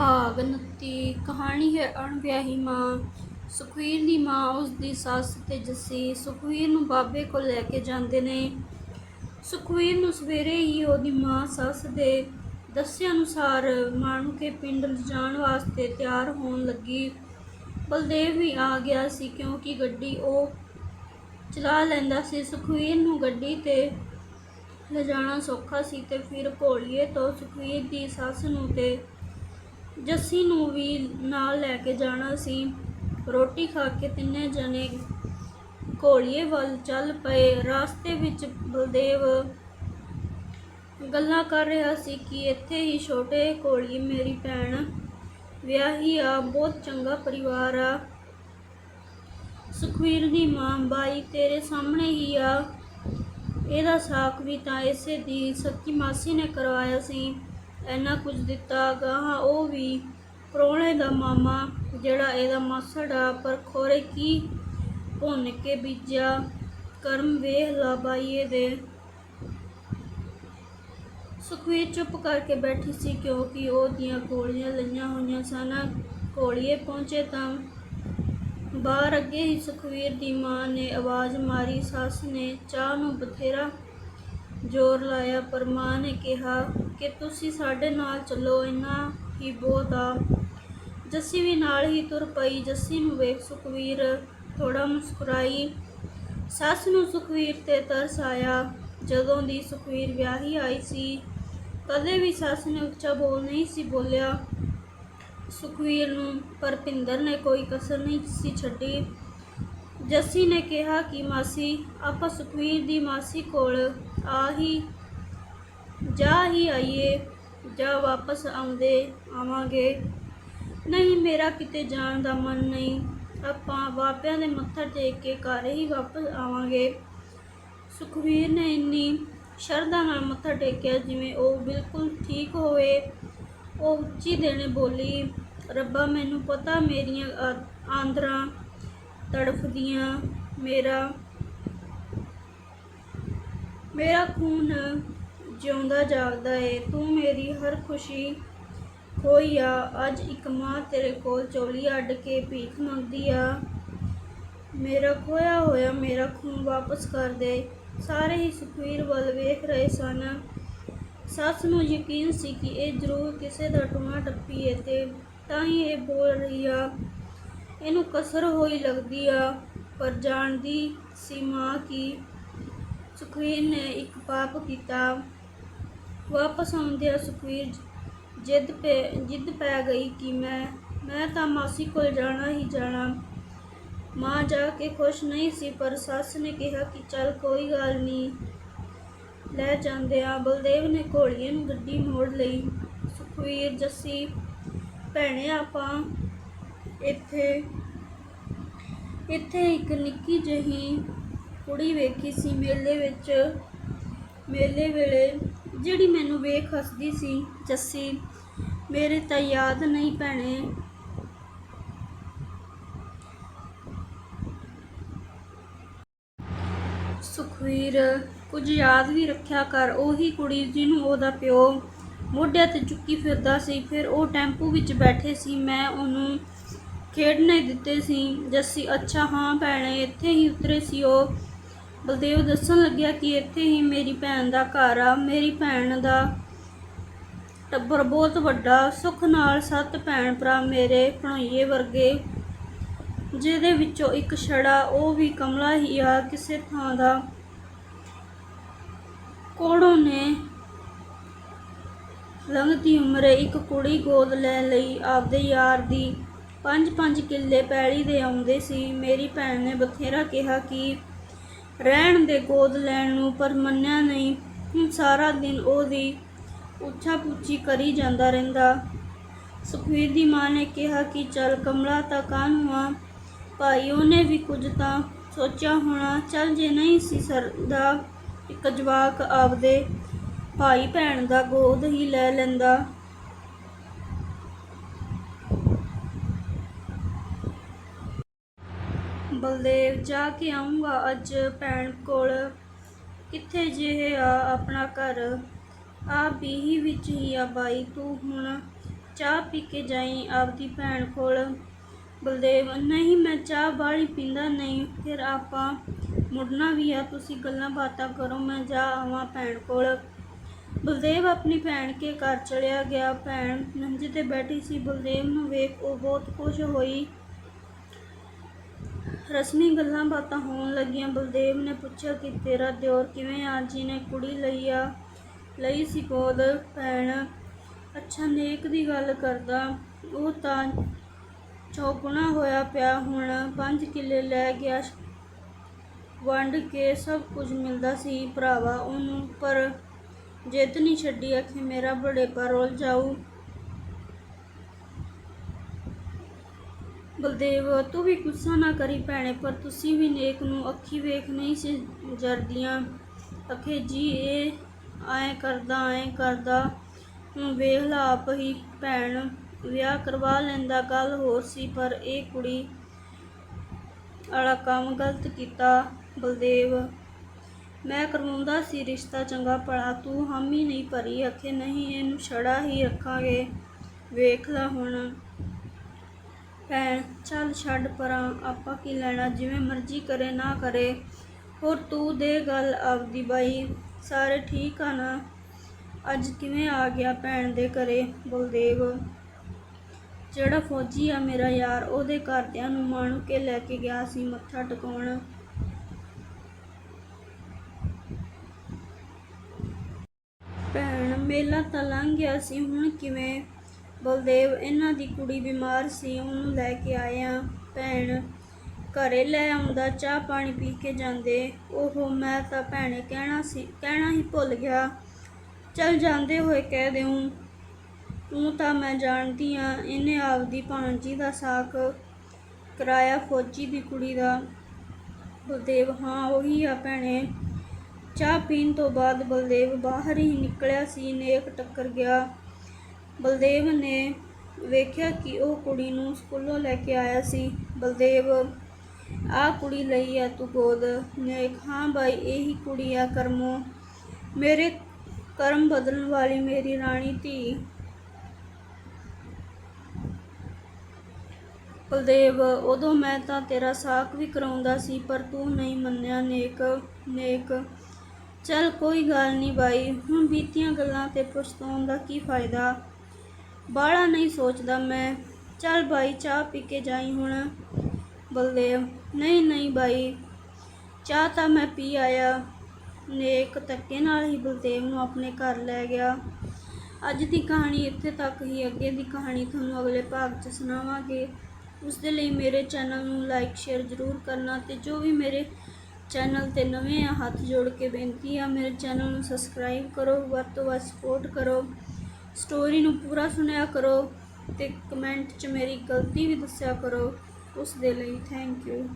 ਭਾਗ 29 ਕਹਾਣੀ ਹੈ ਅਣਵਿਆਹੀ ਮਾਂ। ਸੁਖਵੀਰ ਦੀ ਮਾਂ ਉਸ ਦੀ ਸੱਸ ਤੇ ਜੱਸੀ ਸੁਖਵੀਰ ਨੂੰ ਬਾਬੇ ਕੋਲ ਲੈ ਕੇ ਜਾਂਦੇ ਨੇ। ਸੁਖਵੀਰ ਨੂੰ ਸਵੇਰੇ ਹੀ ਉਹਦੀ ਮਾਂ ਸੱਸ ਦੇ ਦੱਸਿਆ ਅਨੁਸਾਰ ਮਾਣੂ ਕੇ ਪਿੰਡ ਲਿਜਾਣ ਵਾਸਤੇ ਤਿਆਰ ਹੋਣ ਲੱਗੀ। ਬਲਦੇਵ ਵੀ ਆ ਗਿਆ ਸੀ ਕਿਉਂਕਿ ਗੱਡੀ ਉਹ ਚਲਾ ਲੈਂਦਾ ਸੀ। ਸੁਖਵੀਰ ਨੂੰ ਗੱਡੀ ਤੇ ਲਿਜਾਣਾ ਸੌਖਾ ਸੀ ਤੇ ਫਿਰ ਘੋਲੀਏ ਤੋਂ ਸੁਖਵੀਰ ਦੀ ਸੱਸ ਨੂੰ ਤੇ ਜੱਸੀ ਨੂੰ ਵੀ ਨਾਲ ਲੈ ਕੇ ਜਾਣਾ ਸੀ। ਰੋਟੀ ਖਾ ਕੇ ਤਿੰਨੇ ਜਣੇ ਘੋਲੀਏ ਵੱਲ ਚੱਲ ਪਏ। ਰਾਸਤੇ ਵਿੱਚ ਬਲਦੇਵ ਗੱਲਾਂ ਕਰ ਰਿਹਾ ਸੀ ਕਿ ਇੱਥੇ ਹੀ ਛੋਟੇ ਘੋਲੀਏ, ਮੇਰੀ ਭੈਣ ਵਿਆਹੀ ਆ, ਬਹੁਤ ਚੰਗਾ ਪਰਿਵਾਰ ਆ। ਸੁਖਵੀਰ ਦੀ ਮਾਂ ਬਾਈ ਤੇਰੇ ਸਾਹਮਣੇ ਹੀ ਆ। ਇਹਦਾ ਸਾਕ ਵੀ ਤਾਂ ਇਸੇ ਦੀ ਸੱਚੀ ਮਾਸੀ ਨੇ ਕਰਵਾਇਆ ਸੀ। ਇੰਨਾ ਕੁਝ ਦਿੱਤਾ ਗਾਹਾਂ ਉਹ ਵੀ ਪ੍ਰਾਹੁਣੇ ਦਾ ਮਾਮਾ, ਜਿਹੜਾ ਇਹਦਾ ਮਾਸੜ ਆ, ਪਰ ਖੋਰੇ ਕੀ ਭੁੰਨ ਕੇ ਬੀਜਿਆ? ਕਰਮ ਵੇਖ ਲਾ ਬਾਈਏ ਦੇ ਸੁਖਵੀਰ ਚੁੱਪ ਕਰਕੇ ਬੈਠੀ ਸੀ, ਕਿਉਂਕਿ ਉਹਦੀਆਂ ਗੋਲੀਆਂ ਲਈਆਂ ਹੋਈਆਂ ਸਨ। ਕੋਲੀਏ ਪਹੁੰਚੇ ਤਾਂ ਬਾਹਰ ਅੱਗੇ ਹੀ ਸੁਖਵੀਰ ਦੀ ਮਾਂ ਨੇ ਆਵਾਜ਼ ਮਾਰੀ, ਸੱਸ ਨੇ ਚਾਹ ਨੂੰ ਬਥੇਰਾ ਜ਼ੋਰ ਲਾਇਆ, ਪਰ ਮਾਂ ਨੇ ਕਿਹਾ ਕਿ ਤੁਸੀਂ ਸਾਡੇ ਨਾਲ ਚੱਲੋ, ਇੰਨਾ ਹੀ ਬਹੁਤ ਆ। ਜੱਸੀ ਵੀ ਨਾਲ ਹੀ ਤੁਰ ਪਈ। ਜੱਸੀ ਨੂੰ ਵੇਖ ਸੁਖਵੀਰ ਥੋੜਾ ਮੁਸਕਰਾਈ। ਸੱਸ ਨੂੰ ਸੁਖਵੀਰ ਤੇ ਤਰਸ ਆਇਆ। ਜਦੋਂ ਦੀ ਸੁਖਵੀਰ ਵਿਆਹੀ ਆਈ ਸੀ, ਕਦੇ ਵੀ ਸੱਸ ਨੇ ਉੱਚਾ ਬੋਲ ਨਹੀਂ ਸੀ ਬੋਲਿਆ। ਸੁਖਵੀਰ ਨੂੰ ਪਰਪਿੰਦਰ ਨੇ ਕੋਈ ਕਸਰ ਨਹੀਂ ਸੀ ਛੱਡੀ। ਜੱਸੀ ਨੇ ਕਿਹਾ ਕਿ ਮਾਸੀ, ਆਪਾਂ ਸੁਖਵੀਰ ਦੀ ਮਾਸੀ ਕੋਲ ਆ ਹੀ, ਜਾ ਹੀ ਆਈਏ, ਜਾਂ ਵਾਪਸ ਆਉਂਦੇ ਆਵਾਂਗੇ। ਨਹੀਂ, ਮੇਰਾ ਕਿਤੇ ਜਾਣ ਦਾ ਮਨ ਨਹੀਂ। ਆਪਾਂ ਬਾਬਿਆਂ ਦੇ ਮੱਥਾ ਟੇਕ ਕੇ ਘਰ ਹੀ ਵਾਪਸ ਆਵਾਂਗੇ। ਸੁਖਵੀਰ ਨੇ ਇੰਨੀ ਸ਼ਰਧਾ ਨਾਲ ਮੱਥਾ ਟੇਕਿਆ ਜਿਵੇਂ ਉਹ ਬਿਲਕੁਲ ਠੀਕ ਹੋਵੇ। ਉਹ ਉੱਚੀ ਦੇਣੇ ਬੋਲੀ, ਰੱਬਾ, ਮੈਨੂੰ ਪਤਾ ਮੇਰੀਆਂ ਆਂਦਰਾਂ ਤੜਫਦੀਆਂ, ਮੇਰਾ ਮੇਰਾ ਖੂਨ ਜਿਉਂਦਾ ਜਾਗਦਾ ਏ। ਤੂੰ ਮੇਰੀ ਹਰ ਖੁਸ਼ੀ ਖੋਈ ਆ। ਅੱਜ ਇੱਕ ਮਾਂ ਤੇਰੇ ਕੋਲ ਚੋਲੀ ਅੱਡ ਕੇ ਭੀਖ ਮੰਗਦੀ ਆ। ਮੇਰਾ ਖੋਇਆ ਹੋਇਆ, ਮੇਰਾ ਖੂਨ ਵਾਪਸ ਕਰ ਦੇ। ਸਾਰੇ ਹੀ ਸੁਖਵੀਰ ਵੱਲ ਵੇਖ ਰਹੇ ਸਨ। ਸੱਸ ਨੂੰ ਯਕੀਨ ਸੀ ਕਿ ਇਹ ਜ਼ਰੂਰ ਕਿਸੇ ਦਾ ਟੂਣਾ ਟੱਪੀ ਏ ਤੇ ਤਾਂ ਹੀ ਇਹ ਬੋਲ ਰਹੀ ਆ ਇਹਨੂੰ ਕਸਰ ਹੋਈ ਲੱਗਦੀ ਆ, ਪਰ ਜਾਣਦੀ ਸੀ ਮਾਂ ਕਿ? ਸੁਖਵੀਰ ਨੇ ਇੱਕ ਪਾਪ ਕੀਤਾ। ਵਾਪਸ ਆਉਂਦਿਆਂ ਸੁਖਵੀਰ ਜਿੱਦ ਪੈ ਜਿੱਦ ਪੈ ਗਈ ਕਿ ਮੈਂ ਮੈਂ ਤਾਂ ਮਾਸੀ ਕੋਲ ਜਾਣਾ ਹੀ ਜਾਣਾ। ਮਾਂ ਜਾ ਕੇ ਖੁਸ਼ ਨਹੀਂ ਸੀ, ਪਰ ਸੱਸ ਨੇ ਕਿਹਾ ਕਿ ਚੱਲ ਕੋਈ ਗੱਲ ਨਹੀਂ। ਲੈ ਜਾਂਦੇ ਆ ਬਲਦੇਵ ਨੇ ਘੋੜੀਏ ਨੂੰ ਗੱਡੀ ਮੋੜ ਲਈ। ਸੁਖਵੀਰ, ਜੱਸੀ, ਭੈਣੇ, ਆਪਾਂ ਇੱਥੇ ਇੱਥੇ ਇੱਕ ਨਿੱਕੀ ਜਿਹੀ ਕੁੜੀ ਵੇਖੀ ਸੀ ਮੇਲੇ ਵਿੱਚ, ਮੇਲੇ ਵੇਲੇ ਜਿਹੜੀ ਮੈਨੂੰ ਵੇਖ ਹੱਸਦੀ ਸੀ, ਜੱਸੀ, ਮੇਰੇ ਤਾਂ ਯਾਦ ਨਹੀਂ ਭੈਣੇ। ਸੁਖਵੀਰ, ਕੁਝ ਯਾਦ ਵੀ ਰੱਖਿਆ ਕਰ, ਉਹੀ ਕੁੜੀ ਜਿਹਨੂੰ ਉਹਦਾ ਪਿਓ ਮੋਢਿਆਂ ਤੇ ਚੁੱਕੀ ਫਿਰਦਾ ਸੀ, ਫਿਰ ਉਹ ਟੈਂਪੂ ਵਿੱਚ ਬੈਠੇ ਸੀ, ਮੈਂ ਉਹਨੂੰ ਖੇਡਣੇ ਦਿੱਤੇ ਸੀ। ਜੱਸੀ, ਅੱਛਾ, ਹਾਂ ਭੈਣੇ, ਇੱਥੇ ਹੀ ਉਤਰੇ ਸੀ ਉਹ। ਬਲਦੇਵ ਦੱਸਣ ਲੱਗਿਆ ਕਿ ਇੱਥੇ ਹੀ ਮੇਰੀ ਭੈਣ ਦਾ ਘਰ ਆ। ਮੇਰੀ ਭੈਣ ਦਾ ਟੱਬਰ ਬਹੁਤ ਵੱਡਾ। ਸੁੱਖ ਨਾਲ ਸੱਤ ਭੈਣ ਭਰਾ ਮੇਰੇ ਭਣੋਈਏ ਵਰਗੇ, ਜਿਹਦੇ ਵਿੱਚੋਂ ਇੱਕ ਛੜਾ, ਉਹ ਵੀ ਕਮਲਾ ਹੀ ਆ। ਕਿਸੇ ਥਾਂ ਦਾ ਕੋੜੋਂ ਨੇ ਲੰਘਦੀ ਉਮਰੇ ਇੱਕ ਕੁੜੀ ਗੋਦ ਲੈ ਲਈ ਆਪਦੇ ਯਾਰ ਦੀ ਪੰਜ ਪੰਜ ਕਿੱਲੇ ਪੈਲੀ ਦੇ ਆਉਂਦੇ ਸੀ। ਮੇਰੀ ਭੈਣ ਨੇ ਬਥੇਰਾ ਕਿਹਾ ਕਿ ਰਹਿਣ ਦੇ ਗੋਦ ਲੈਣ ਨੂੰ, ਪਰ ਮੰਨਿਆ ਨਹੀਂ। ਹੁਣ ਸਾਰਾ ਦਿਨ ਉਹਦੀ ਉੱਛਾ ਪੁੱਛੀ ਕਰੀ ਜਾਂਦਾ ਰਹਿੰਦਾ। ਸੁਖਵੀਰ ਦੀ ਮਾਂ ਨੇ ਕਿਹਾ ਕਿ ਚੱਲ ਕਮਲਾ ਤਾਂ ਕਾਹਨੂੰ ਆ? ਭਾਈ, ਉਹਨੇ ਵੀ ਕੁਝ ਤਾਂ ਸੋਚਿਆ ਹੋਣਾ। ਚੱਲ ਜੇ ਨਹੀਂ ਸੀ ਸਰਦਾ, ਇੱਕ ਜਵਾਕ ਆਪਦੇ ਭਾਈ ਭੈਣ ਦਾ ਗੋਦ ਹੀ ਲੈ ਲੈਂਦਾ। ਬਲਦੇਵ ਜਾ ਕੇ ਆਉਂਗਾ ਅੱਜ ਭੈਣ ਕੋਲ। ਕਿੱਥੇ ਜਿਹੇ ਆ ਆਪਣਾ ਘਰ? ਆ ਬੀਹੀ ਵਿੱਚ ਹੀ ਆ ਬਾਈ, ਤੂੰ ਹੁਣ ਚਾਹ ਪੀ ਕੇ ਜਾਈ ਆਪਦੀ ਭੈਣ ਕੋਲ। ਬਲਦੇਵ, ਨਹੀਂ, ਮੈਂ ਚਾਹ ਬਾਹਲੀ ਪੀਂਦਾ ਨਹੀਂ, ਫਿਰ ਆਪਾਂ ਮੁੜਨਾ ਵੀ ਆ, ਤੁਸੀਂ ਗੱਲਾਂ ਬਾਤਾਂ ਕਰੋ, ਮੈਂ ਜਾ ਆਵਾਂ ਭੈਣ ਕੋਲ। ਬਲਦੇਵ ਆਪਣੀ ਭੈਣ ਕੇ ਘਰ ਚਲਿਆ ਗਿਆ, ਭੈਣ ਮੰਜੇ ਤੇ ਬੈਠੀ ਸੀ, ਬਲਦੇਵ ਨੂੰ ਵੇਖ ਉਹ ਬਹੁਤ ਖੁਸ਼ ਹੋਈ। ਰਸਮੀ ਗੱਲਾਂ ਬਾਤਾਂ ਹੋਣ ਲੱਗੀਆਂ। ਬਲਦੇਵ ਨੇ ਪੁੱਛਿਆ ਕਿ ਤੇਰਾ ਦਿਓਰ ਕਿਵੇਂ ਆ? ਜੀ ਨੇ ਕੁੜੀ ਲਈ ਆ, ਲਈ ਸੀ ਗੋਦ ਭੈਣ। ਅੱਛਾ, ਨੇਕ ਦੀ ਗੱਲ ਕਰਦਾ। ਉਹ ਤਾਂ ਚੌਗੁਣਾ ਹੋਇਆ ਪਿਆ ਹੁਣ। 5 ਕਿੱਲੇ ਲੈ ਗਿਆ। ਵੰਡ ਕੇ ਸਭ ਕੁਝ ਮਿਲਦਾ ਸੀ ਭਰਾਵਾ ਉਹਨੂੰ, ਪਰ ਜਿੱਦ ਨਹੀਂ ਛੱਡੀ। ਆਖੇ, ਮੇਰਾ ਬੜੇਪਾ ਰੋਲ ਜਾਊ। ਬਲਦੇਵ, ਤੂੰ ਵੀ ਗੁੱਸਾ ਨਾ ਕਰੀ ਭੈਣੇ, ਪਰ ਤੁਸੀਂ ਵੀ ਨੇਕ ਨੂੰ ਅੱਖੀ ਵੇਖ ਨਹੀਂ ਸੀ ਜਰਦੀਆਂ ਅਖੇ ਜੀ, ਇਹ ਐਂ ਕਰਦਾ ਐਂ ਕਰਦਾ। ਹੁਣ ਵੇਖ ਲਾ ਆਪ ਹੀ ਭੈਣ, ਵਿਆਹ ਕਰਵਾ ਲੈਂਦਾ, ਗੱਲ ਹੋਰ ਸੀ, ਪਰ ਇਹ ਕੁੜੀ ਵਾਲਾ ਕੰਮ ਗਲਤ ਕੀਤਾ, ਬਲਦੇਵ। ਮੈਂ ਕਰਵਾਉਂਦਾ ਸੀ ਰਿਸ਼ਤਾ ਚੰਗਾ ਭਲਾ, ਤੂੰ ਹਾਮੀ ਨਹੀਂ ਭਰੀ, ਅਖੇ ਨਹੀਂ, ਇਹਨੂੰ ਛੜਾ ਹੀ ਰੱਖਾਂਗੇ। ਵੇਖ ਲੈ ਹੁਣ। ਭੈਣ, ਚੱਲ ਛੱਡ ਪਰਾਂ, ਆਪਾਂ ਕੀ ਲੈਣਾ, ਜਿਵੇਂ ਮਰਜ਼ੀ ਕਰੇ, ਨਾ ਕਰੇ। ਹੋਰ ਤੂੰ ਦੇ ਗੱਲ ਆਪਦੀ ਬਾਈ, ਸਾਰੇ ਠੀਕ ਆ ਨਾ? ਅੱਜ ਕਿਵੇਂ ਆ ਗਿਆ ਭੈਣ ਦੇ ਘਰੇ, ਬਲਦੇਵ? ਜਿਹੜਾ ਫੌਜੀ ਆ ਮੇਰਾ ਯਾਰ, ਉਹਦੇ ਘਰਦਿਆਂ ਨੂੰ ਮਾਣੂ ਕੇ ਲੈ ਕੇ ਗਿਆ ਸੀ ਮੱਥਾ ਟਿਕਾਉਣ। ਭੈਣ, ਮੇਲਾ ਤਾਂ ਲੰਘ ਗਿਆ ਸੀ, ਹੁਣ ਕਿਵੇਂ? ਬਲਦੇਵ, ਇਹਨਾਂ ਦੀ ਕੁੜੀ ਬਿਮਾਰ ਸੀ, ਉਹਨੂੰ ਲੈ ਕੇ ਆਇਆ, ਭੈਣ ਘਰੇ ਲੈ ਆਉਂਦਾ, ਚਾਹ ਪਾਣੀ ਪੀ ਕੇ ਜਾਂਦੇ। ਉਹ ਮੈਂ ਤਾਂ ਭੈਣੇ ਕਹਿਣਾ ਸੀ, ਕਹਿਣਾ ਹੀ ਭੁੱਲ ਗਿਆ। ਚਲ ਜਾਂਦੇ ਹੋਏ ਕਹਿ ਦਿਉ ਤੂੰ ਤਾਂ ਮੈਂ ਜਾਣਦੀ ਆ, ਇਹਨੇ ਆਪਦੀ ਭਾਂਜੀ ਦਾ ਸਾਕ ਕਰਾਇਆ ਫੌਜੀ ਦੀ ਕੁੜੀ ਦਾ। ਬਲਦੇਵ, ਹਾਂ, ਉਹੀ ਆ ਭੈਣੇ। ਚਾਹ ਪੀਣ ਤੋਂ ਬਾਅਦ ਬਲਦੇਵ ਬਾਹਰ ਹੀ ਨਿਕਲਿਆ ਸੀ, ਨੇਕ ਟੱਕਰ ਗਿਆ। ਬਲਦੇਵ ਨੇ ਵੇਖਿਆ ਕਿ ਉਹ ਕੁੜੀ ਨੂੰ ਸਕੂਲੋਂ ਲੈ ਕੇ ਆਇਆ ਸੀ। ਬਲਦੇਵ, ਆ ਕੁੜੀ ਲਈ ਆ ਤੂੰ ਗੋਦ। ਨੇਕ, ਹਾਂ ਬਾਈ, ਇਹੀ ਕੁੜੀ ਆ ਕਰਮੋ। ਮੇਰੇ ਕਰਮ ਬਦਲਣ ਵਾਲੀ ਮੇਰੀ ਰਾਣੀ ਧੀ। ਬਲਦੇਵ, ਉਦੋਂ ਮੈਂ ਤਾਂ ਤੇਰਾ ਸਾਕ ਵੀ ਕਰਾਉਂਦਾ ਸੀ, ਪਰ ਤੂੰ ਨਹੀਂ ਮੰਨਿਆ, ਨੇਕ ਨੇਕ। ਚੱਲ ਕੋਈ ਗੱਲ ਨਹੀਂ ਬਾਈ, ਹੁਣ ਬੀਤੀਆਂ ਗੱਲਾਂ ਤੇ ਪਛਤਾਉਣ ਦਾ ਕੀ ਫਾਇਦਾ? ਬਾਹਲਾ ਨਹੀਂ ਸੋਚਦਾ ਮੈਂ। ਚੱਲ ਬਾਈ, ਚਾਹ ਪੀ ਕੇ ਜਾਈ ਹੁਣ। ਬਲਦੇਵ ਨਹੀਂ ਨਹੀਂ ਬਾਈ। ਚਾਹ ਤਾਂ ਮੈਂ ਪੀ ਆਇਆ। ਨੇਕ ਧੱਕੇ ਨਾਲ ਹੀ ਬਲਦੇਵ ਨੂੰ ਆਪਣੇ ਘਰ ਲੈ ਗਿਆ। ਅੱਜ ਦੀ ਕਹਾਣੀ ਇੱਥੇ ਤੱਕ ਹੀ। ਅੱਗੇ ਦੀ ਕਹਾਣੀ ਤੁਹਾਨੂੰ ਅਗਲੇ ਭਾਗ 'ਚ ਸੁਣਾਵਾਂਗੇ। ਉਸ ਦੇ ਲਈ ਮੇਰੇ ਚੈਨਲ ਨੂੰ ਲਾਈਕ, ਸ਼ੇਅਰ ਜ਼ਰੂਰ ਕਰਨਾ ਤੇ ਜੋ ਵੀ ਮੇਰੇ ਚੈਨਲ ਤੇ ਨਵੇਂ ਆ, ਹੱਥ ਜੋੜ ਕੇ ਬੇਨਤੀ ਆ, ਮੇਰੇ ਚੈਨਲ ਨੂੰ ਸਬਸਕ੍ਰਾਈਬ ਕਰੋ। ਵੱਧ ਤੋਂ ਵੱਧ ਸਪੋਰਟ ਕਰੋ। ਸਟੋਰੀ ਨੂੰ ਪੂਰਾ ਸੁਣਿਆ ਕਰੋ ਤੇ ਕਮੈਂਟ 'ਚ ਮੇਰੀ ਗਲਤੀ ਵੀ ਦੱਸਿਆ ਕਰੋ, ਉਸ ਦੇ ਲਈ ਥੈਂਕ ਯੂ